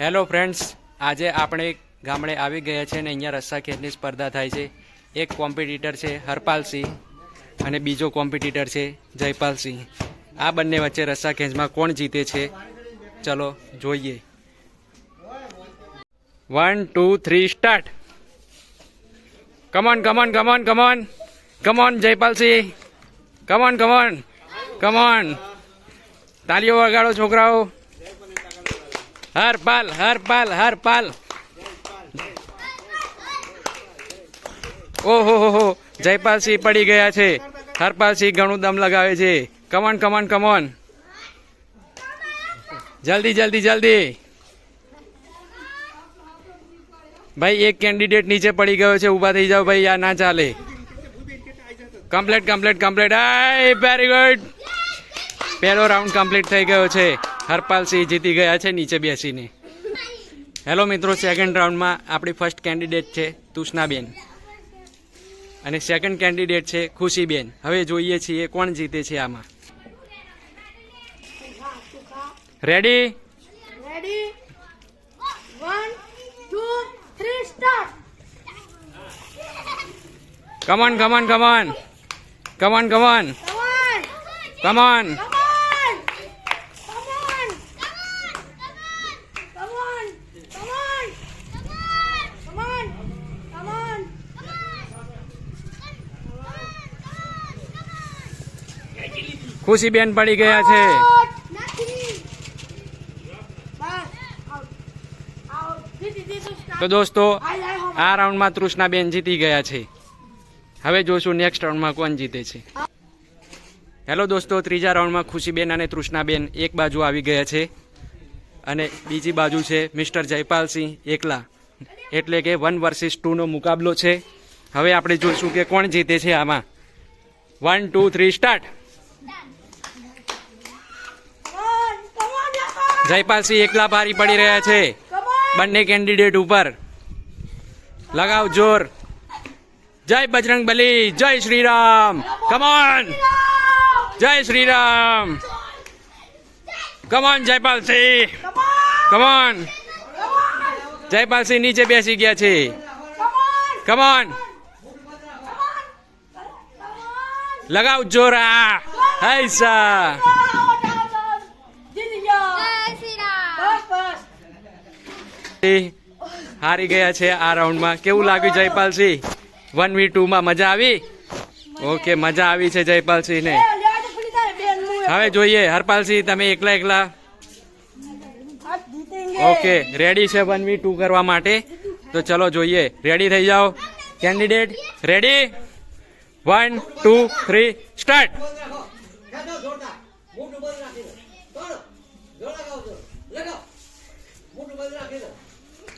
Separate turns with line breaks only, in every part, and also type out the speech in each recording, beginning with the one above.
Hello friends આજે આપણે ગામડે આવી ગયા છે ને અહીંયા રસ્સા ખેંચની સ્પર્ધા થાય છે. એક કોમ્પિટિટર છે, હરપાલસિંહ અને બીજો કોમ્પિટિટર છે, જયપાલસિંહ. આ બંને વચ્ચે રસ્સા ખેંચમાં કોણ જીતે છે? ચલો, જોઈએ. One two three start come on come on come on come on come on Jaipalsinh. Come on come on come on તાલીઓ વગાડો, છોકરાઓ. હરપાલ હરપાલ હરપાલ ઓહો, હો હો. જયપાલસિંહ પડી ગયા છે. હરપાલસિંહ ઘણું દમ લગાવે છે. કમોન કમોન કમોન જલ્દી જલ્દી જલ્દી. ભાઈ, એક કેન્ડિડેટ નીચે પડી ગયો છે. ઊભા થઈ જાઓ ભાઈ, આ ના ચાલે. કમ્પ્લેટ કમ્પ્લેટ કમ્પ્લેટ આય વેરી ગુડ પહેલો રાઉન્ડ કમ્પ્લીટ થઈ ગયો છે. હરપાલસિંહ જીતી ગયા છે નીચે બેસીને. હેલો મિત્રો સેકન્ડ રાઉન્ડમાં આપણી ફર્સ્ટ કેન્ડિડેટ છે તુષ્નાબેન અને સેકન્ડ કેન્ડિડેટ છે ખુશીબેન. હવે જોઈએ છીએ કોણ જીતે છે આમાં. Ready
come on One, two, come on start!
Come on
Come Come on! Come on! Come on! Come on! Come on! Come on!
ખુશીબેન પડી ગયા છે. તો દોસ્તો, આ રાઉન્ડમાં તૃષ્ણાબેન જીતી ગયા છે. હવે જોશું નેક્સ્ટ રાઉન્ડમાં કોણ જીતે છે. હેલો દોસ્તો, ત્રીજા રાઉન્ડમાં ખુશીબેન અને તૃષ્ણાબેન એક બાજુ આવી ગયા છે. અને બીજી બાજુ છે મિસ્ટર જયપાલસિંહ એકલા. એટલે કે વન વર્સિસ ટુનો મુકાબલો છે. હવે આપણે જોઈશું કે કોણ જીતે છે આમાં. One two three start
Come on! Come on, Yaka!
Jaipalsinh એકલા ભારી પડી રહ્યા છે. બંને કેન્ડિડેટ ઉપર. લગાવ જોર. જય બજરંગ બલી, જય શ્રી રામ કમોન જય Shri Ram come on Jaipalsinh! Come on Jaipalsinh નીચે બેસી ગયા છે. કમોન લગાવ જોરા આ. હૈસા હારી ગયા છે આ રાઉન્ડમાં. કેવું લાગ્યું જયપાલસિંહ? વન વી ટુમાં મજા આવી? ઓકે મજા આવી છે જયપાલસિંહને. હવે જોઈએ હરપાલસિંહ તમે એકલા એકલા? ઓકે રેડી છે વન વી ટુ કરવા માટે? તો ચલો જોઈએ. રેડી થઈ જાઓ? Candidate ready one two three start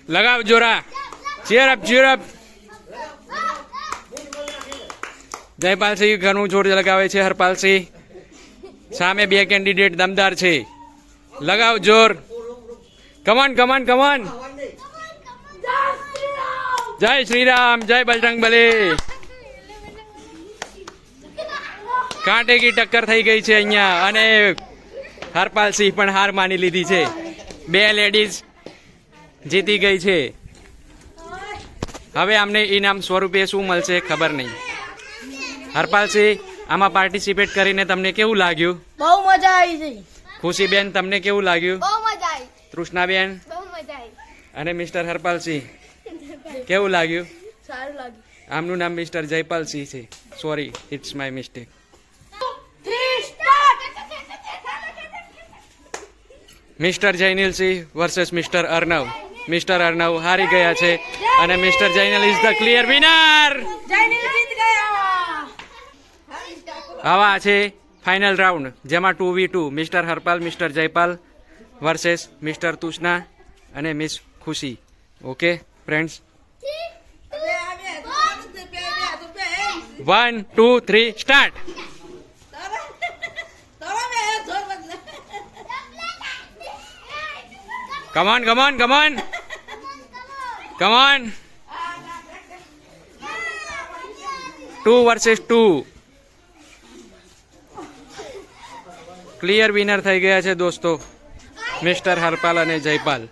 લગાવ જોરા. Cheer up cheer up Jaipalsinh ઘણું જોર લગાવે છે હરપાલસિંહ. સામે બે કેન્ડિડેટ દમદાર છે. લગાવ જોર. કમન કમન કમન જય શ્રી રામ જય બજરંગ બલી. કાંટે કી ટક્કર થઈ ગઈ છે અહીંયા અને હરપાલસિંહ પણ હાર માની લીધી છે. બે લેડીઝ જીતી ગઈ છે. હવે આમને ઇનામ સ્વરૂપે શું મળશે ખબર નહીં. હરપાલસિંહ આમાં પાર્ટિસિપેટ કરીને તમને કેવું લાગ્યું?
બહુ મજા આવી છે.
ખુશીબેન તમને કેવું લાગ્યું?
બહુ મજા આવી.
તૃષ્ણાબેન?
બહુ મજા આવી.
અને મિસ્ટર હરપાલસિંહ કેવું લાગ્યું?
સારું લાગ્યું.
આમનું નામ મિસ્ટર જયપાલસિંહ છે. Sorry it's my mistake mister Jainilsinh versus mister Arnav. Mister Arnav હારી ગયા છે અને mister Jainal is the clear winner. આવા છે ફાઇનલ રાઉન્ડ જેમાં two V two mister Harpal mister Jaipal versus mister Tushna અને miss Khushi. Okay friends one two three start come on come on come on come on two versus two clear winner થઈ ગયા છે દોસ્તો. Mister Harpal અને જયપાલ.